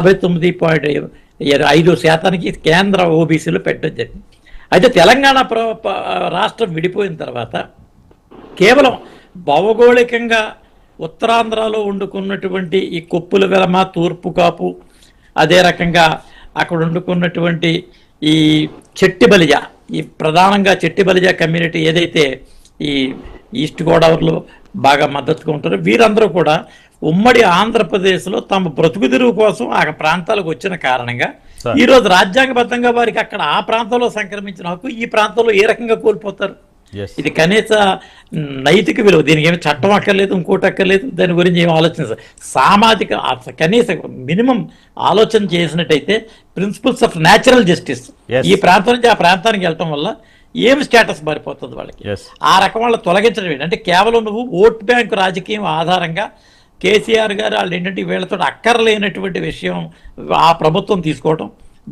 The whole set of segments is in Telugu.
యాభై తొమ్మిది పాయింట్ ఐదు శాతానికి కేంద్ర ఓబీసీలో పెట్టడం జరిగింది. అయితే తెలంగాణ ప్ర రాష్ట్రం విడిపోయిన తర్వాత కేవలం భౌగోళికంగా ఉత్తరాంధ్రలో వండుకున్నటువంటి ఈ కొప్పుల వెలమ తూర్పు కాపు అదే రకంగా అక్కడ వండుకున్నటువంటి ఈ చెట్టి బలిజ ఈ ప్రధానంగా చెట్టి బలిజ కమ్యూనిటీ ఏదైతే ఈ ఈస్ట్ గోదావరిలో బాగా మద్దతుగా ఉంటారో. వీరందరూ కూడా ఉమ్మడి ఆంధ్రప్రదేశ్లో తమ బ్రతుకు తెరువు కోసం ఆ ప్రాంతాలకు వచ్చిన కారణంగా సార్. ఈ రోజు రాజ్యాంగబద్ధంగా వారికి అక్కడ ఆ ప్రాంతంలో సంక్రమించిన హక్కు ఈ ప్రాంతంలో ఏ రకంగా కోల్పోతారు? ఇది కనీస నైతిక విలువ. దీనికి ఏమి చట్టం అక్కర్లేదు ఇంకోటి అక్కర్లేదు దాని గురించి ఏం ఆలోచించారు సామాజిక కనీస మినిమం ఆలోచన చేసినట్టయితే ప్రిన్సిపల్స్ ఆఫ్ న్యాచురల్ జస్టిస్. ఈ ప్రాంతం నుంచి ఆ ప్రాంతానికి వెళ్ళటం వల్ల ఏం స్టేటస్ మారిపోతుంది వాళ్ళకి? ఆ రకం వాళ్ళ తొలగించడం ఏంటి? అంటే కేవలం నువ్వు ఓట్ బ్యాంక్ రాజకీయం ఆధారంగా కేసీఆర్ గారు వాళ్ళు ఏంటంటే వీళ్ళతో అక్కర్లేనటువంటి విషయం ఆ ప్రభుత్వం తీసుకోవడం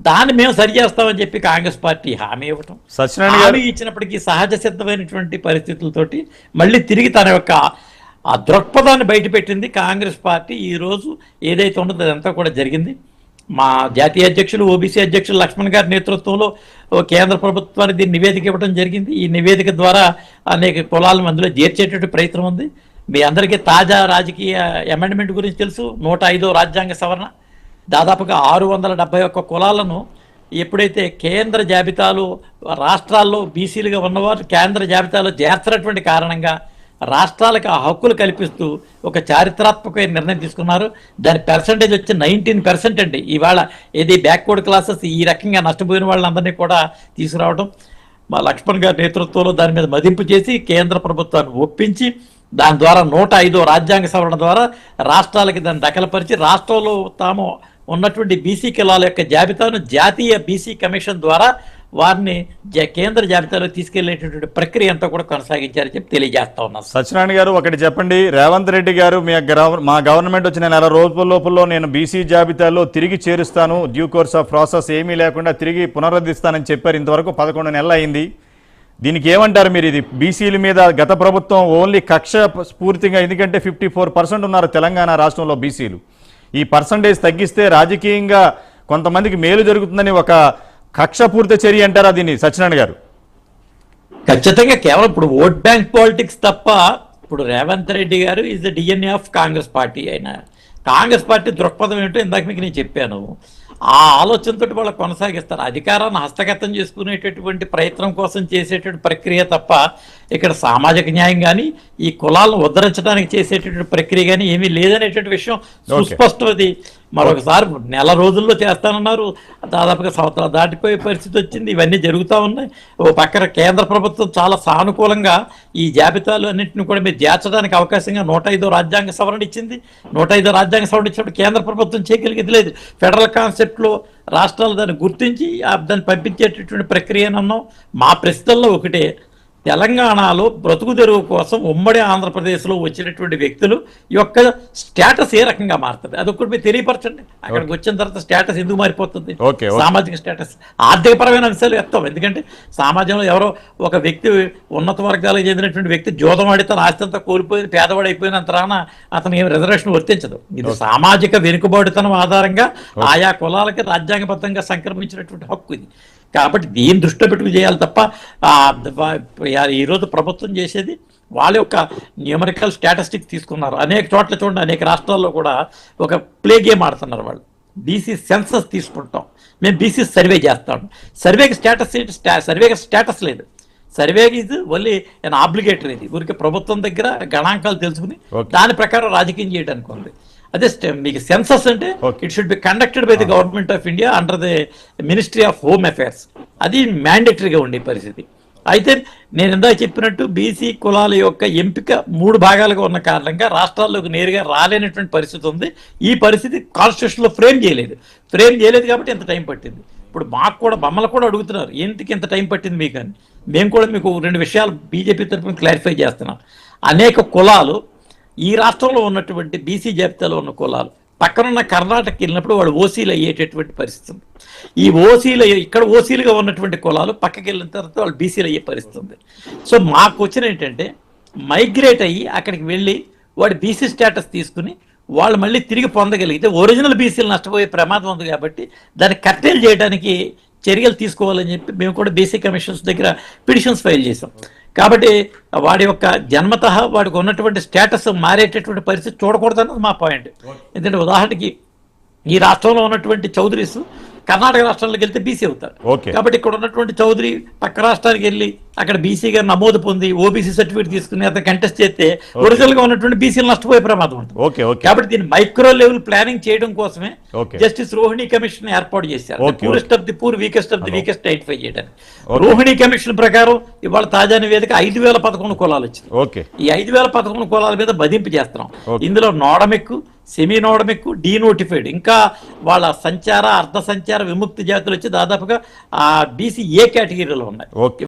దాన్ని మేము సరి చేస్తామని చెప్పి కాంగ్రెస్ పార్టీ హామీ ఇవ్వటం సత్యనారాయణ హామీ ఇచ్చినప్పటికీ సహజ సిద్ధమైనటువంటి పరిస్థితులతోటి మళ్ళీ తిరిగి తన యొక్క ఆ దృక్పథాన్ని బయటపెట్టింది కాంగ్రెస్ పార్టీ. ఈ రోజు ఏదైతే ఉన్నదో అదంతా కూడా జరిగింది. మా జాతీయ అధ్యక్షులు ఓబీసీ అధ్యక్షులు లక్ష్మణ్ గారి నేతృత్వంలో కేంద్ర ప్రభుత్వానికి దీన్ని నివేదిక ఇవ్వడం జరిగింది. ఈ నివేదిక ద్వారా అనేక కులాలను అందులో చేర్చేటటువంటి ప్రయత్నం ఉంది. మీ అందరికీ తాజా రాజకీయ అమెండ్మెంట్ గురించి తెలుసు. నూట ఐదో రాజ్యాంగ సవరణ. దాదాపుగా ఆరు వందల డెబ్బై ఒక్క కులాలను ఎప్పుడైతే కేంద్ర జాబితాలో రాష్ట్రాల్లో బీసీలుగా ఉన్నవారు కేంద్ర జాబితాలో చేర్చినటువంటి కారణంగా రాష్ట్రాలకు ఆ హక్కులు కల్పిస్తూ ఒక చారిత్రాత్మకమైన నిర్ణయం తీసుకున్నారు. దాని పర్సంటేజ్ వచ్చి నైన్టీన్ పర్సెంట్ అండి. ఇవాళ ఏది బ్యాక్వర్డ్ క్లాసెస్ ఈ రకంగా నష్టపోయిన వాళ్ళందరినీ కూడా తీసుకురావడం మా లక్ష్మణ్ గారి నేతృత్వంలో దాని మీద మదింపు చేసి కేంద్ర ప్రభుత్వాన్ని ఒప్పించి దాని ద్వారా నూట ఐదో రాజ్యాంగ సవరణ ద్వారా రాష్ట్రాలకి దాన్ని దఖలపరిచి రాష్ట్రంలో తాము ఉన్నటువంటి బీసీ కులాల యొక్క జాబితాను జాతీయ బీసీ కమిషన్ ద్వారా వారిని కేంద్ర జాబితాలో తీసుకెళ్ళేటటువంటి ప్రక్రియ అంతా కూడా కొనసాగించారని చెప్పి తెలియజేస్తా ఉన్నాం. సత్యనారాయణ గారు ఒకటి చెప్పండి. రేవంత్ రెడ్డి గారు మీ మా గవర్నమెంట్ వచ్చిన నెల రోజుల లోపల నేను బీసీ జాబితాలో తిరిగి చేరుస్తాను. డ్యూ కోర్స్ ఆఫ్ ప్రాసెస్ ఏమీ లేకుండా తిరిగి పునరుద్ధిస్తానని చెప్పారు. ఇంతవరకు పదకొండు నెలలు అయింది. దీనికి ఏమంటారు మీరు ఇది? బీసీల మీద గత ప్రభుత్వం ఓన్లీ కక్ష స్ఫూర్తిగా ఎందుకంటే ఫిఫ్టీ ఫోర్ పర్సెంట్ ఉన్నారు తెలంగాణ రాష్ట్రంలో బీసీలు. ఈ పర్సంటేజ్ తగ్గిస్తే రాజకీయంగా కొంతమందికి మేలు జరుగుతుందని ఒక కక్షపూరిత చర్య అంటారా దీన్ని సత్యనారాయణ గారు? ఖచ్చితంగా కేవలం ఇప్పుడు ఓట్ బ్యాంక్ పాలిటిక్స్ తప్ప ఇప్పుడు Revanth Reddy garu is the DNA of Congress party అయిన. కాంగ్రెస్ పార్టీ దృక్పథం ఏంటో ఇందాక మీకు నేను చెప్పాను. ఆ ఆలోచనతో వాళ్ళు కొనసాగిస్తారు. అధికారాన్ని హస్తగతం చేసుకునేటటువంటి ప్రయత్నం కోసం చేసేటువంటి ప్రక్రియ తప్ప ఇక్కడ సామాజిక న్యాయం కానీ ఈ కులాలను ఉద్ధరించడానికి చేసేటటువంటి ప్రక్రియ కానీ ఏమీ లేదనేటువంటి విషయం సుస్పష్టం అది మరొకసారి నెల రోజుల్లో చేస్తానన్నారు. దాదాపుగా సంవత్సరాలు దాటిపోయే పరిస్థితి వచ్చింది. ఇవన్నీ జరుగుతూ ఉన్నాయి. ఓ పక్కన కేంద్ర ప్రభుత్వం చాలా సానుకూలంగా ఈ జాబితాలు అన్నింటిని కూడా మీరు చేర్చడానికి అవకాశంగా నూట ఐదో రాజ్యాంగ సవరణ ఇచ్చింది. నూట ఐదో రాజ్యాంగ సవరణ ఇచ్చినప్పుడు కేంద్ర ప్రభుత్వం చేయగలిగేది లేదు. ఫెడరల్ కాన్సెప్ట్లో రాష్ట్రాలు దాన్ని గుర్తించి దాన్ని పంపించేటటువంటి ప్రక్రియ అన్నాం మా ప్రశ్నల్లో ఒకటే తెలంగాణలో బ్రతుకు తెరువు కోసం ఉమ్మడి ఆంధ్రప్రదేశ్లో వచ్చినటువంటి వ్యక్తులు యొక్క స్టేటస్ ఏ రకంగా మారుతుంది? అదొకటి మీరు తెలియపరచండి. అక్కడికి వచ్చిన తర్వాత స్టేటస్ ఎందుకు మారిపోతుంది. సామాజిక స్టేటస్ ఆర్థికపరమైన అంశాలు ఎత్తాం. ఎందుకంటే సమాజంలో ఎవరో ఒక వ్యక్తి ఉన్నత వర్గాలకు చెందినటువంటి వ్యక్తి జోదం ఆడి తన ఆస్తి అంతా కోల్పోయి పేదవాడు అయిపోయినంత రాన అతను ఏం రిజర్వేషన్ వర్తించదు. ఇది సామాజిక వెనుకబాటుతనం ఆధారంగా ఆయా కులాలకి రాజ్యాంగబద్ధంగా సంక్రమించినటువంటి హక్కు ఇది. కాబట్టి దీన్ని దృష్టిలో పెట్టుకు చేయాలి తప్ప ఈరోజు ప్రభుత్వం చేసేది వాళ్ళ యొక్క న్యూమరికల్ స్టాటిస్టిక్స్ తీసుకున్నారు. అనేక చోట్ల చూడండి అనేక రాష్ట్రాల్లో కూడా ఒక ప్లే గేమ్ ఆడుతున్నారు వాళ్ళు. బీసీ సెన్సస్ తీసుకుంటాం. మేము బీసీ సర్వే చేస్తాం. సర్వేకి స్టేటస్ ఏంటి? సర్వేకి స్టేటస్ లేదు. సర్వే ఇది ఓన్లీ ఆబ్లిగేటరీ ఇది. ఊరికి ప్రభుత్వం దగ్గర గణాంకాలు తెలుసుకుని. దాని ప్రకారం రాజకీయం చేయడానికి ఉంది. అదే మీకు సెన్సస్ అంటే. It should be conducted by the government of India under the ministry of home affairs అది మ్యాండేటరీగా ఉండే పరిస్థితి. అయితే నేను ఇందాక చెప్పినట్టు బీసీ కులాల యొక్క ఎంపిక మూడు భాగాలుగా ఉన్న కారణంగా రాష్ట్రాల్లోకి నేరుగా రాలేనటువంటి పరిస్థితి ఉంది. ఈ పరిస్థితి కాన్స్టిట్యూషన్లో ఫ్రేమ్ చేయలేదు. ఫ్రేమ్ చేయలేదు కాబట్టి ఇంత టైం పట్టింది. ఇప్పుడు మాకు కూడా మమ్మల్ని కూడా అడుగుతున్నారు ఎందుకు ఇంత టైం పట్టింది మీకు? అని. మేము కూడా మీకు రెండు విషయాలు బీజేపీ తరఫున క్లారిఫై చేస్తున్నాం. అనేక కులాలు ఈ రాష్ట్రంలో ఉన్నటువంటి బీసీ జాబితాలో ఉన్న కులాలు పక్కనున్న కర్ణాటకకి వెళ్ళినప్పుడు వాడు ఓసీలు అయ్యేటటువంటి పరిస్థితి ఉంది. ఈ ఓసీలు అయ్యే- ఇక్కడ ఓసీలుగా ఉన్నటువంటి కులాలు పక్కకి వెళ్ళిన తర్వాత వాళ్ళు బీసీలు అయ్యే పరిస్థితి ఉంది. సో మాకు వచ్చిన ఏంటంటే మైగ్రేట్ అయ్యి అక్కడికి వెళ్ళి వాడు బీసీ స్టేటస్ తీసుకుని వాళ్ళు మళ్ళీ తిరిగి పొందగలిగితే ఒరిజినల్ బీసీలు నష్టపోయే ప్రమాదం ఉంది కాబట్టి దాన్ని కట్టేలు చేయడానికి చర్యలు తీసుకోవాలని చెప్పి మేము కూడా బీసీ కమిషన్స్ దగ్గర పిటిషన్స్ ఫైల్ చేసాం కాబట్టి వాడి యొక్క జన్మత వాడికి ఉన్నటువంటి స్టేటస్ మారేటటువంటి పరిస్థితి చూడకూడదన్నది మా పాయింట్. ఎందుకంటే ఉదాహరణకి ఈ రాష్ట్రంలో ఉన్నటువంటి చౌదరీస్ కర్ణాటక రాష్ట్రాలకు వెళ్తే బీసీ అవుతారు. ఓకే. కాబట్టి ఇక్కడ ఉన్నటువంటి చౌదరి పక్క రాష్ట్రానికి వెళ్ళి అక్కడ బీసీగా నమోదు పొంది ఓబీసీ సర్టిఫికేట్ తీసుకుని అతను కంటెస్ట్ చేస్తే ఒరిజినల్గా ఉన్నటువంటి బీసీలు నష్టపోయే ప్రమాదం ఉంటుంది. కాబట్టి దీన్ని మైక్రో లెవెల్ ప్లానింగ్ చేయడం కోసమే జస్టిస్ రోహిణి కమిషన్ ఏర్పాటు చేశారు. Poorest of the poor weakest of the weakest identify చేయడానికి. రోహిణి కమిషన్ ప్రకారం ఇవాళ తాజా నివేదిక ఐదు వేల పదకొండు కులాలు వచ్చింది. ఓకే. ఈ ఐదు వేల పదకొండు కులాల మీద బదింపు చేస్తున్నాం. ఇందులో నోడమెక్కు సెమీనోడమిక్ డీనోటిఫైడ్. ఇంకా వాళ్ళ సంచార అర్ధ సంచార విముక్తి జాతులు వచ్చి దాదాపుగా ఆ బీసీ ఏ కేటగిరీలో ఉన్నాయి. ఓకే.